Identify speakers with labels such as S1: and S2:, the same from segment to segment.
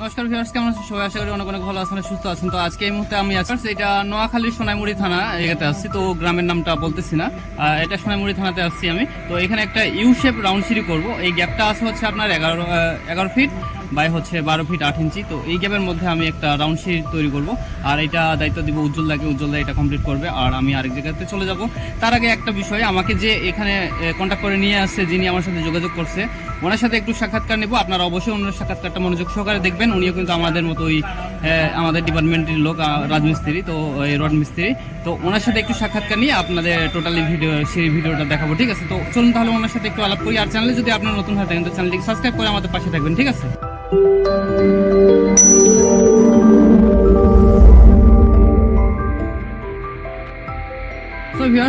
S1: নমস্কার ভিউয়ার্স কেমন আছেন? সবাই আশা করি অনেক অনেক ভালো আছেন, সুস্থ আছেন। তো আজকে এই মুহূর্তে আমি আছি, এটা নোয়াখালীর সোনাইমুড়ি থানা এটাতে আসছি তো গ্রামের নামটা বলতেছি না। এটা সোনাইমুড়ি থানাতে আসছি আমি। তো এখানে একটা ইউ শেপ রাউন্ড সিঁড়ি করব। এই গ্যাপটা আছে হচ্ছে আপনার এগারো এগারো ফিট বাই হচ্ছে বারো ফিট আট ইঞ্চি। তো এই গ্যাপের মধ্যে আমি একটা রাউন্ড সিঁড়ি তৈরি করব। আর এটা দায়িত্ব দিব উজ্জ্বলদাকে। উজ্জ্বলদা এটা কমপ্লিট করবে। আর আমি আরেক জায়গাতে চলে যাব। তার আগে একটা বিষয়, আমাকে যে এখানে কন্ট্যাক্ট করে নিয়ে আসছে, যিনি আমার সাথে যোগাযোগ করছে, ওনার সাথে একটু সাক্ষাৎকার নেব। আপনারা অবশ্যই ওনার সাক্ষাৎকারটা মনোযোগ সহকারে দেখবেন। উনিও কিন্তু আমাদের মতো ওই আমাদের ডিপার্টমেন্টের লোক রাজমিস্ত্রি, তো রড মিস্ত্রি। তো ওনার সাথে একটু সাক্ষাৎকার নিয়ে আপনাদের টোটালি ভিডিও সেই ভিডিওটা দেখাবো, ঠিক আছে? তো চলুন তাহলে ওনার সাথে একটু আলাপ করি। আর চ্যানেলে যদি আপনার নতুন হয়ে থাকেন, তো চ্যানেলটিকে সাবস্ক্রাইব করে আমাদের পাশে থাকবেন, ঠিক আছে?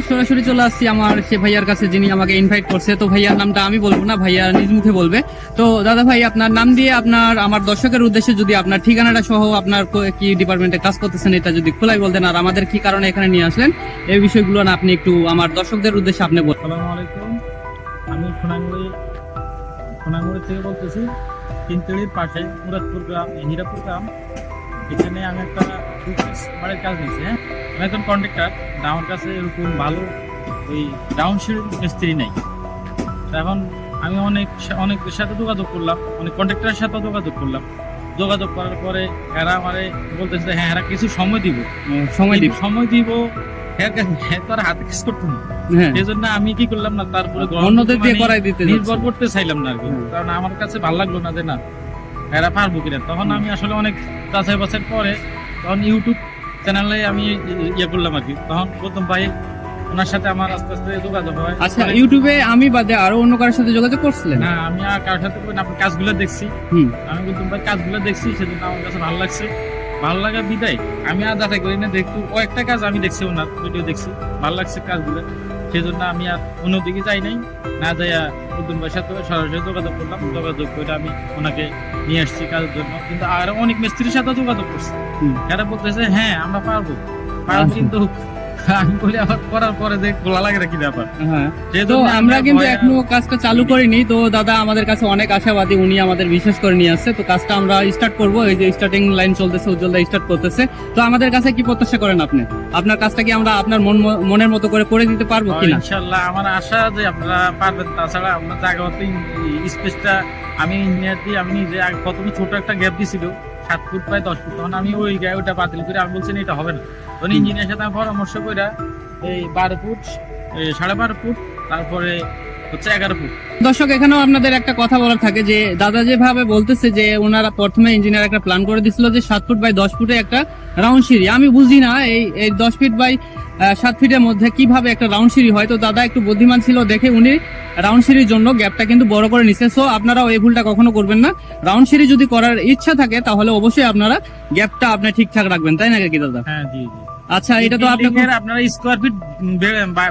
S1: সরাসরি চলে আসছি আমার সে ভাইয়ার কাছে যিনি আমাকে ইনভাইট করছে। তো ভাইয়ার নামটা আমি বলব না, ভাইয়া নিজ মুখে বলবে। তো দাদা ভাই, আপনার নাম দিয়ে আপনার, আমার দর্শকের উদ্দেশ্যে যদি আপনার ঠিকানাটা সহ আপনার কি ডিপার্টমেন্টে কাজ করতেছেন, এটা যদি খোলাই বলতেন, আর আমাদের কি কারণে এখানে নিয়ে আসলেন, এই বিষয়গুলো না আপনি একটু আমার দর্শকদের উদ্দেশ্যে আপনি বলুন।
S2: আমি থেকে বলতেছি। তিনতলির পাশে মুরাদপুর গ্রাম হীরাপুর গ্রাম। এখানে আমি একটা বাড়ির কাজ নিয়েছি হ্যাঁ? আমি একজন কন্ট্রাক্টর আমার কাছে এরকম ভালো ওই ডাউন শিডিউল মিস্ত্রি নেই। তো এখন আমি অনেক অনেকের সাথে যোগাযোগ করলাম অনেক কন্ট্রাক্টরের সাথে যোগাযোগ করলাম। যোগাযোগ করার পরে এরা আমারে বলতেছে হ্যাঁ এরা কিছু সময় দিব।
S1: সময় দিব।
S2: সময় দিব হ্যাঁ হ্যাঁ তার হাতে কিছু করতে না
S1: হ্যাঁ।
S2: এই জন্য আমি কি করলাম না তারপরে
S1: অন্যদের দিয়ে করাই দিতে
S2: নির্ভর করতে চাইলাম না আর কি।
S1: হুম।
S2: কারণ আমার কাছে ভালো লাগল না যে না এরা পারব কিনা। তখন আমি আসলে অনেক যাচাই বাছাই পরে তখন ইউটিউব চ্যানেলে আমি ইয়ে করলাম আর কি। তখন প্রথম ভাই ওনার সাথে আমার আস্তে আস্তে যোগাযোগ হয়।
S1: আচ্ছা ইউটিউবে আমি বাদে আরও অন্য কারোর সাথে যোগাযোগ করছিলেন?
S2: না আমি আর কারোর সাথে করে আপনার কাজগুলো দেখছি। আমি প্রথম ভাই কাজগুলো দেখছি সেজন্য আমার কাছে ভালো লাগছে। ভালো লাগা বিদায়। আমি আর যাচাই করি না দেখতু কয়েকটা কাজ আমি দেখছি ওনার ভিডিও দেখছি। ভালো লাগছে কাজগুলো। সেই জন্য আমি আর অন্যদিকে যাই নাই। না যাইয়া ভাইয়ের সাথে সরাসরি যোগাযোগ করলাম। যোগাযোগ করে আমি ওনাকে নিয়ে আসছি কাজের জন্য। কিন্তু আর অনেক মিস্ত্রির সাথে যোগাযোগ করছি। তারা বলতেছে হ্যাঁ আমরা পারব। পারব
S1: আচ্ছা।
S2: কিন্তু আমি বলি আবার করার পরে যে গোলা লাগে না কি ব্যাপার?
S1: হ্যাঁ। তো আমরা কিন্তু এখনও কাজটা চালু করিনি। তো দাদা আমাদের কাছে অনেক আশাবাদী উনি আমাদের বিশেষ করে নিয়ে আসছে। তো কাজটা আমরা স্টার্ট করব। এই যে স্টার্টিং লাইন চলতেছে উজ্জ্বলদা স্টার্ট করতেছে। তো আমাদের কাছে কি প্রত্যাশা করেন আপনি? আপনার কাজটা কি আমরা আপনার মন মনের মতো করে করে দিতে পারব কিনা?
S2: ইনশাল্লাহ আমার আশা যে আপনারা পারবেন। তাছাড়া স্পেসটা আমি ইঞ্জিনিয়ার দিয়ে আমি নিজে প্রথমে ছোট একটা গ্যাপ সাত ফুট প্রায় দশ ফুট। তখন আমি ওই গায়ে ওটা বাতিল করে আমি বলছি এটা হবে না। তখন ইঞ্জিনিয়ার সাথে আমি পরামর্শ করে এই বারো ফুট সাড়ে বারো ফুট তারপরে হচ্ছে এগারো ফুট।
S1: দর্শক এখানেও আপনাদের একটা কথা বলার থাকে যে দাদা যেভাবে বলতেছে যে ওনারা প্রথমে ইঞ্জিনিয়ার একটা প্ল্যান করে দিছিল যে সাত ফুট বাই দশ ফুটে একটা রাউন্ড সিঁড়ি। আমি বুঝি না এই এই দশ ফিট বাই সাত ফিটের মধ্যে কীভাবে একটা রাউন্ড সিঁড়ি হয়। তো দাদা একটু বুদ্ধিমান ছিল দেখে উনি রাউন্ড সিঁড়ির জন্য গ্যাপটা কিন্তু বড় করে নিছে। সো আপনারাও এই ভুলটা কখনো করবেন না। রাউন্ড সিঁড়ি যদি করার ইচ্ছা থাকে তাহলে অবশ্যই আপনারা গ্যাপটা আপনি ঠিকঠাক রাখবেন। তাই না কি দাদা?
S2: হ্যাঁ জি জি।
S1: আচ্ছা এটা তো আপনি
S2: Building আপনারা স্কোয়ার ফিট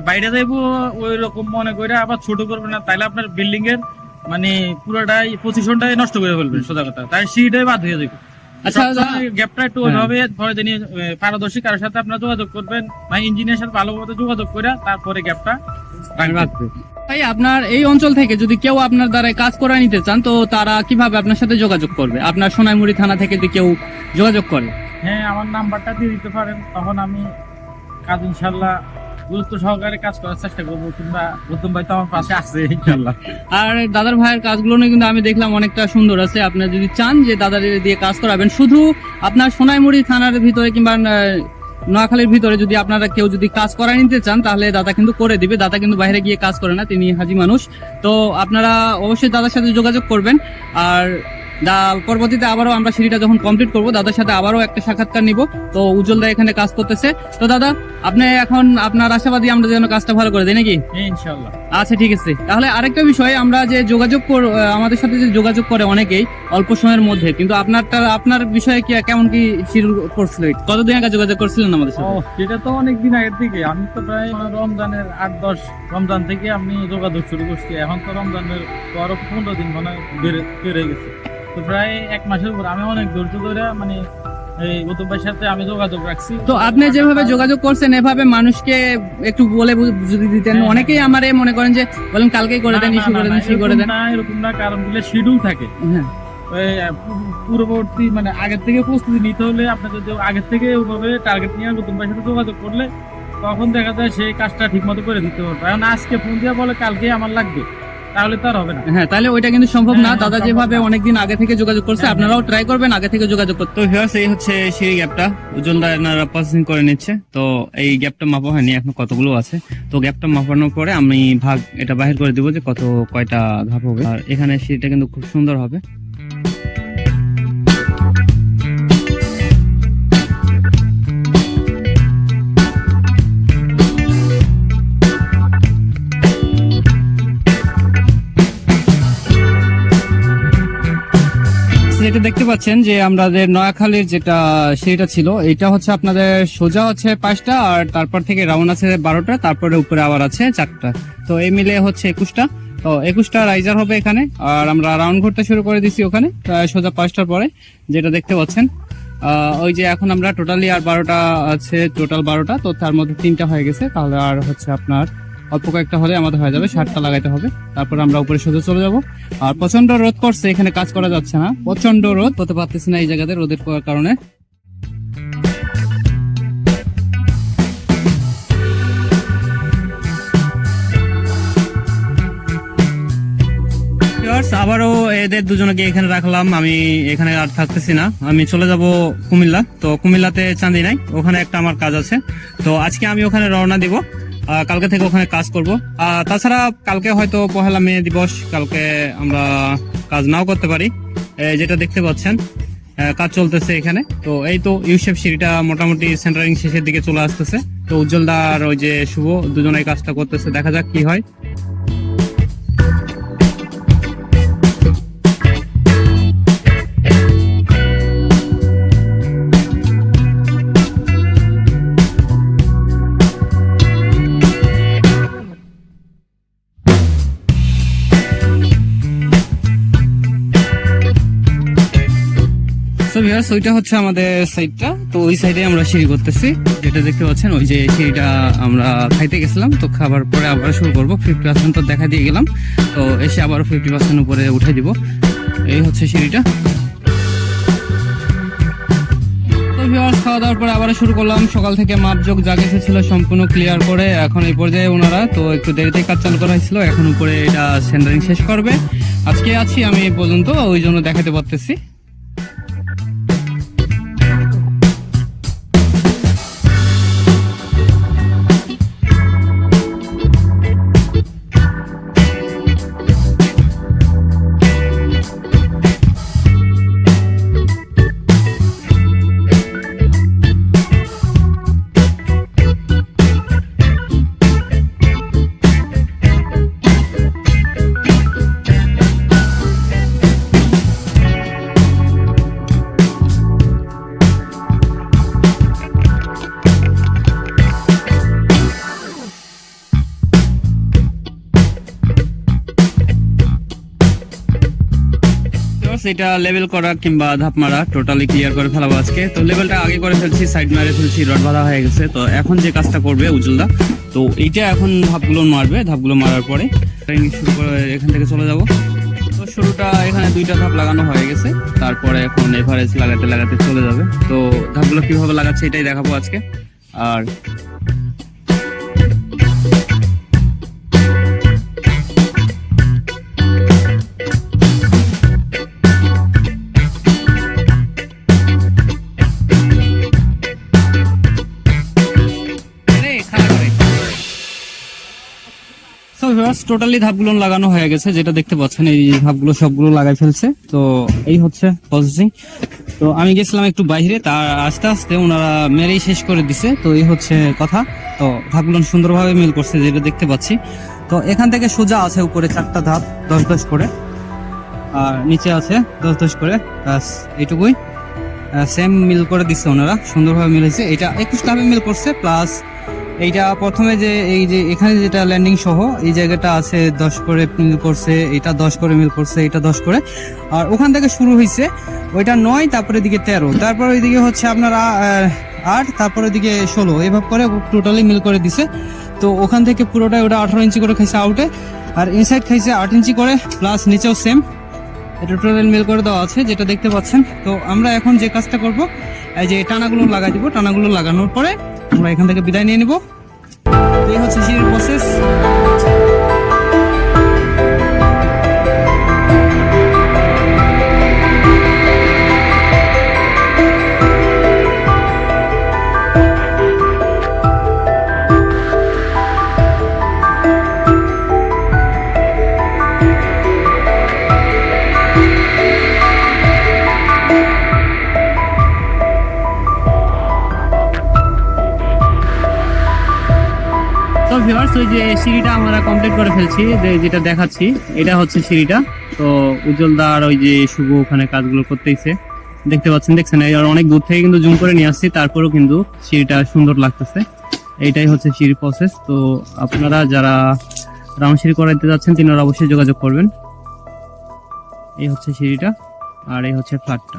S2: বাইরে যাইবো ওই রকম মনে করে আবার ছোট করবেন না তাইলে আপনার বিল্ডিং এর মানে পুরোটাই পজিশনটাই নষ্ট করে ফেলবেন সোজা কথা। তাই সিঁড়িটাই বাদ হয়ে যাবে
S1: আচ্ছা,
S2: গ্যাপটা একটু
S1: হ্যাঁ।
S2: ওইভাবে ধরে দিন পারদর্শী কারোর সাথে আপনারা যোগাযোগ করবেন বা ইঞ্জিনিয়ার সাথে ভালো মতো যোগাযোগ করে তারপরে গ্যাপটা
S1: রাখবে ভাই আপনার এই অঞ্চল থেকে যদি কেউ আপনার দ্বারা কাজ করে নিতে চান তো তারা কীভাবে আপনার সাথে যোগাযোগ করবে? আপনার সোনাইমুড়ি থানা থেকে যদি কেউ যোগাযোগ করে?
S2: হ্যাঁ আমার নাম্বারটা দিয়ে দিতে পারেন। তখন আমি কাজ ইনশাল্লাহ গুরুত্ব সহকারে কাজ করার চেষ্টা করব, কিংবা গৌতম ভাই তো আমার পাশে আছে ইনশাল্লাহ।
S1: আর দাদার ভাইয়ের কাজগুলো নিয়ে কিন্তু আমি দেখলাম অনেকটা সুন্দর আছে। আপনার যদি চান যে দাদার দিয়ে কাজ করাবেন, শুধু আপনার সোনাইমুড়ি থানার ভিতরে কিংবা নোয়াখালীর ভিতরে যদি আপনারা কেউ যদি কাজ করা নিতে চান, তাহলে দাদা কিন্তু করে দিবে। দাদা কিন্তু বাইরে গিয়ে কাজ করে না, তিনি হাজি মানুষ। তো আপনারা অবশ্যই দাদার সাথে যোগাযোগ করবেন। আর দা পরবর্তীতে আবারও আমরা সিঁড়িটা যখন কমপ্লিট করব দাদার সাথে আবারও একটা সাক্ষাৎকার নিব। তো উজ্জ্বল দা এখানে কাজ করতেছে। তো দাদা আপনি এখন আপনার আশাবাদী আমরা যেন কাজটা ভালো করে দিই নাকি?
S2: ইনশাল্লাহ
S1: আচ্ছা ঠিক আছে। তাহলে আরেকটা বিষয় আমরা যে যোগাযোগ কর- আমাদের সাথে যে যোগাযোগ করে অনেকেই অল্প সময়ের মধ্যে কিন্তু আপনারটা আপনার বিষয়ে কি কেমন কি শুরু করছিল? কতদিন আগে যোগাযোগ করছিলেন আমাদের
S2: ও
S1: সাথে
S2: এটা তো অনেক দিন আগের থেকে। আমি তো প্রায় রমজানের আট দশ রমজান থেকে আমি যোগাযোগ শুরু করছি। এখন তো রমজানের আরও পনেরো দিন মনে হয় বেড়ে বেড়ে গেছে। তো প্রায় এক মাসের উপর আমি অনেক ধৈর্য ধরে মানে এই গৌতম ভাইয়ের সাথে আমি যোগাযোগ রাখছি।
S1: তো আপনি যেভাবে যোগাযোগ করছেন এভাবে মানুষকে একটু বলে যদি দিতেন।
S2: হ্যাঁ,
S1: অনেকেই আমার মনে করেন যে বলেন কালকেই করে দেন ইস্যু করে দেন ইস্যু করে দেন।
S2: না এরকম না কারণ শিডিউল থাকে।
S1: হ্যাঁ।
S2: পূর্ববর্তী মানে আগের থেকে প্রস্তুতি নিতে হলে আপনার যদি আগের থেকে ওভাবে টার্গেট নিয়ে নতুন ভাইয়ের সাথে যোগাযোগ করলে তখন দেখা যায় সেই কাজটা ঠিক মতো করে দিতে পারবে। এখন আজকে ফোন দিয়ে বলে কালকে আমার লাগবে। তাহলে তো আর হবে না।
S1: হ্যাঁ তাহলে ওইটা কিন্তু সম্ভব না।
S2: হ্যাঁ,
S1: দাদা যেভাবে অনেকদিন আগে থেকে যোগাযোগ করছে
S2: হ্যাঁ,
S1: আপনারাও ট্রাই করবেন আগে থেকে যোগাযোগ করতে। তো হিয়ার্স এই হচ্ছে সেই গ্যাপটা ওজন এনারা প্রসেসিং করে নিচ্ছে। তো এই গ্যাপটা মাপা হয়নি এখন কতগুলো আছে। তো গ্যাপটা মাপানোর পরে আমি ভাগ এটা বাহির করে দিব যে কত কয়টা ধাপ হবে। আর এখানে সিঁড়িটা কিন্তু খুব সুন্দর হবে। যেটা দেখতে পাচ্ছেন যে আমাদের নয়াখালীর যেটা সেইটা ছিল, এটা হচ্ছে আপনাদের সোজা হচ্ছে পাঁচটা আর তারপর থেকে রাউন্ড আছে বারোটা, তারপরে উপরে আবার আছে চারটা। তো এই মিলে হচ্ছে একুশটা। তো একুশটা রাইজার হবে এখানে আর আমরা রাউন্ড ঘুরতে শুরু করে দিছি ওখানে সোজা পাঁচটার পরে, যেটা দেখতে পাচ্ছেন। ওই যে এখন আমরা টোটালি আর বারোটা আছে টোটাল বারোটা, তো তার মধ্যে তিনটা হয়ে গেছে, তাহলে আর হচ্ছে আপনার অল্প কয়েকটা হলে আমাদের হয়ে যাবে ষাটটা লাগাইতে হবে। তারপর আমরা উপরে সোজা চলে যাব। আর প্রচণ্ড রোদ করছে এখানে কাজ করা যাচ্ছে না। প্রচণ্ড রোদ, হতে পারতেছি না এই জায়গাতে রোদের কারণে। আবারও এদের দুজনকে এখানে রাখলাম। আমি এখানে আর থাকতেছি না। আমি চলে যাব কুমিল্লা। তো কুমিল্লাতে চাঁদি নাই, ওখানে একটা আমার কাজ আছে। তো আজকে আমি ওখানে রওনা দিব। কালকে থেকে ওখানে কাজ করব। তাছাড়া কালকে হয়তো পহেলা মে দিবস, কালকে আমরা কাজ নাও করতে পারি। যেটা দেখতে পাচ্ছেন কাজ চলতেছে এখানে। তো এই তো ইউসেফ সিঁড়িটা মোটামুটি সেন্টারিং শেষের দিকে চলে আসতেছে। তো উজ্জ্বলদা আর ওই যে শুভ, দুজনেই কাজটা করতেছে। দেখা যাক কি হয়। সো ওইটা হচ্ছে আমাদের সাইডটা তো ওই সাইডে আমরা সিঁড়ি করতেছি। যেটা দেখতে পাচ্ছেন, ওই যে সিঁড়িটা আমরা খাইতে গেছিলাম। তো খাবার পরে আবার শুরু করব। ফিফটি পার্সেন্ট তো দেখা দিয়ে গেলাম। তো এসে আবার ফিফটি পার্সেন্ট উপরে উঠে দিব। এই হচ্ছে সিঁড়িটা। খাওয়া দাওয়ার পরে আবার শুরু করলাম। সকাল থেকে মাপযোগ যা ছিল সম্পূর্ণ ক্লিয়ার করে এখন এই পর্যায়ে ওনারা। তো একটু দেরিতে কাজ চালু করা হয়েছিল। এখন উপরে এটা সেন্টারিং শেষ করবে। আজকে আছি আমি এই পর্যন্ত, ওই জন্য দেখাতে পারতেছি। Viewers, এটা লেভেল করা কিংবা ধাপ মারা টোটালি ক্লিয়ার করে ফেলাবো আজকে। তো লেভেলটা আগে করে ফেলছি সাইড মারে ফেলছি রড বাঁধা হয়ে গেছে। তো এখন যে কাজটা করবে উজ্জ্বলদা তো এইটা এখন ধাপগুলো মারবে ধাপগুলো মারার পরে training শুরু করে এখান থেকে চলে যাব। তো শুরুটা এখানে দুইটা ধাপ লাগানো হয়ে গেছে তারপরে এখন এভারেজ লাগাতে লাগাতে চলে যাবে। তো ধাপগুলো কীভাবে লাগাচ্ছে এটাই দেখাবো আজকে। আর ভিউয়ার্স টোটালি ধাপগুলো লাগানো হয়ে গেছে, যেটা দেখতে পাচ্ছেন, এই ধাপগুলো সবগুলো লাগাই ফেলছে। তো এই হচ্ছে প্রসেসিং তো আমি গেছিলাম একটু বাইরে তার আস্তে আস্তে ওনারা মেরেই শেষ করে দিছে। তো এই হচ্ছে কথা। তো ধাপগুলো সুন্দরভাবে মিল করছে, যেটা দেখতে পাচ্ছি। তো এখান থেকে সোজা আছে উপরে চারটা ধাপ, দশ দশ করে। আর নিচে আছে দশ দশ করে। ব্যাস, এইটুকুই। সেম মিল করে দিচ্ছে ওনারা, সুন্দরভাবে মিলেছে এটা একুশ ধাপে মিল করছে প্লাস এইটা প্রথমে যে এই যে এখানে যেটা ল্যান্ডিং সহ, এই জায়গাটা আছে দশ করে মিল করছে, এটা দশ করে মিল করছে, এটা দশ করে। আর ওখান থেকে শুরু হয়েছে ওইটা নয়, তারপরে দিকে তেরো। তারপর ওইদিকে হচ্ছে আপনার আট, তারপরে দিকে ষোলো। এভাবে করে টোটালি মিল করে দিছে। তো ওখান থেকে পুরোটাই ওটা আঠারো ইঞ্চি করে খাইছে আউটে আর ইনসাইড খাইছে আট ইঞ্চি করে প্লাস নিচেও সেম এটা টোটাল মিল করে দেওয়া আছে, যেটা দেখতে পাচ্ছেন। তো আমরা এখন যে কাজটা করব, এই যে টানাগুলো লাগাই দিব। টানাগুলো লাগানোর পরে আমরা এখান থেকে বিদায় নিয়ে নেব। এই হচ্ছে সিঁড়ির প্রসেস ওই যে সিঁড়িটা আমরা কমপ্লিট করে ফেলছি যেটা দেখাচ্ছি, এটা হচ্ছে সিঁড়িটা। তো উজ্জ্বল দা আর ওই যে শুভ ওখানে কাজগুলো করতেইছে। দেখতে পাচ্ছেন, দেখছেন, এই আর অনেক দূর থেকে কিন্তু জুম করে নিয়ে আসছি, তারপরেও কিন্তু সিঁড়িটা সুন্দর লাগতেছে। এইটাই হচ্ছে সিঁড়ি প্রসেস তো আপনারা যারা রাউন্ড সিঁড়ি করাইতে যাচ্ছেন, তিনারা অবশ্যই যোগাযোগ করবেন। এই হচ্ছে সিঁড়িটা, আর এই হচ্ছে ফ্ল্যাটটা